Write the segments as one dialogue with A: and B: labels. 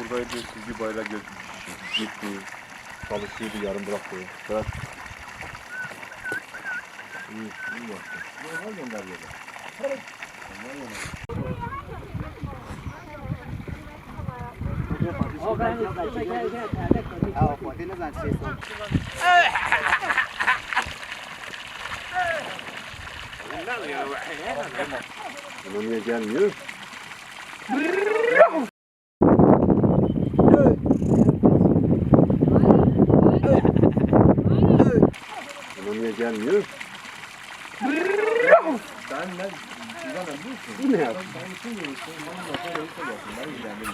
A: Buradaydı, çizgi bayrak gitti. Çalışıyordu, yarım bıraktı. Bırak. İyi, iyi yaptı. Normal gönderiyorlar. Buna niye gelmiyor? Gelmiyor? Sen ne? Güzel Bu ne yaptın? Ben için demiştim. Bana da böyle söylüyorsun. Ben ilgilendim.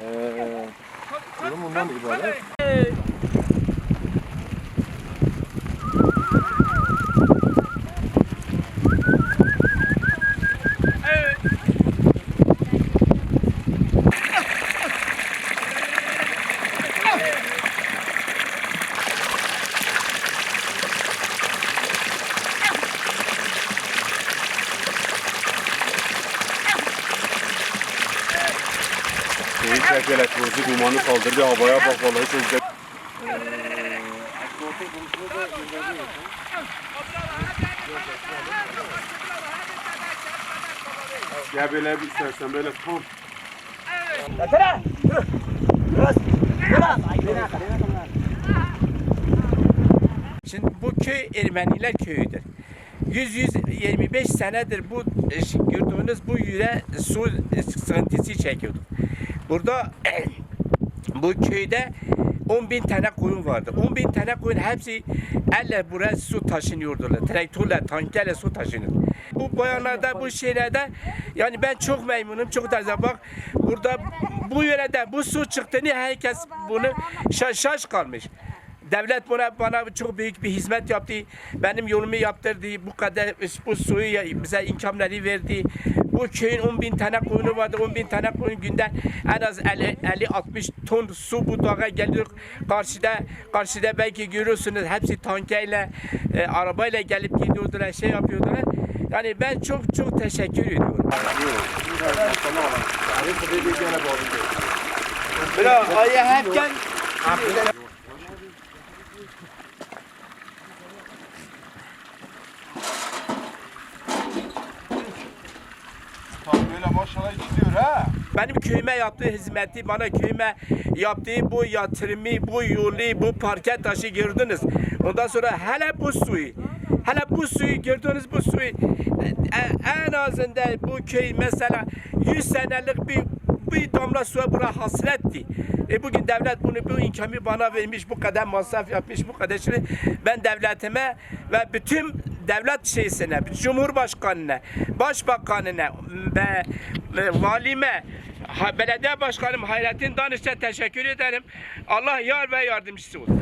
A: Eee... Durum bundan ibaret. Çek elektronik dumanı kaldırdı havaya bak vallahi çok güzel. Gel böyle bir istersen böyle tam.
B: Şimdi bu köy Ermeniler köyüdür. 100-125 senedir bu gördüğünüz bu yüre su sıkıntısı çekiyorduk. Burada bu köyde 10 bin tane koyun vardı. 10 bin tane koyun hepsi elle buraya su taşınıyordular. Traktörle, tankerle su taşınıyor. Bu bayanlarda, bu şeylerde yani ben çok memnunum, çok da bak burada bu yörede bu su çıktığını herkes bunu şaş, şaş kalmış. Devlet buna bana çok büyük bir hizmet yaptı. Benim yolumu yaptırdı. Bu kadar bu suyu bize imkanları verdi. Bu köyün 10 bin tane koyunu vardı. 10 bin tane koyun günde en az 50-60 ton su bu dağa geliyor. Karşıda karşıda belki görüyorsunuz hepsi tankerle, e, arabayla gelip gidiyordular, şey yapıyordular. Yani ben çok çok teşekkür ediyorum. Bravo. Ayı hepken
A: Tam böyle maşallah gidiyor ha.
B: Benim köyüme yaptığı hizmeti, bana köyüme yaptığı bu yatırımı, bu yolu, bu parke taşı gördünüz. Ondan sonra hele bu suyu, hele bu suyu gördünüz bu suyu. e- En azından bu köy mesela 100 senelik bir bir damla suya buna hasretti. E bugün devlet bunu bu imkanı bana vermiş, bu kadar masraf yapmış, bu kadar şey. Ben devletime ve bütün devlet şeysine, Cumhurbaşkanına, Başbakanına ve, valime, belediye başkanım Hayrettin Danış'a teşekkür ederim. Allah yar ve yardımcısı olsun.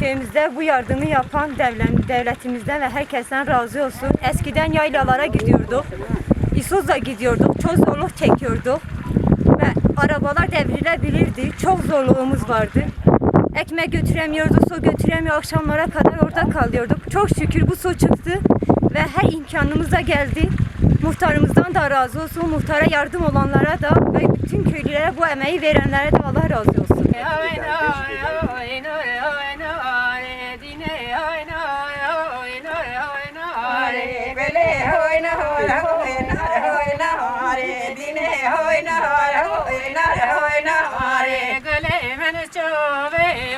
C: Köyümüzde bu yardımı yapan devlet, devletimizden ve herkesten razı olsun. Eskiden yaylalara gidiyorduk. İsozla gidiyorduk. Çok zorluk çekiyorduk. Ve arabalar devrilebilirdi. Çok zorluğumuz vardı. Ekmek götüremiyorduk, su götüremiyor. Akşamlara kadar orada kalıyorduk. Çok şükür bu su çıktı ve her imkanımız da geldi. Muhtarımızdan da razı olsun. Muhtara yardım olanlara da ve bütün köylülere bu emeği verenlere de Allah razı olsun.
D: And it's your Manitoba.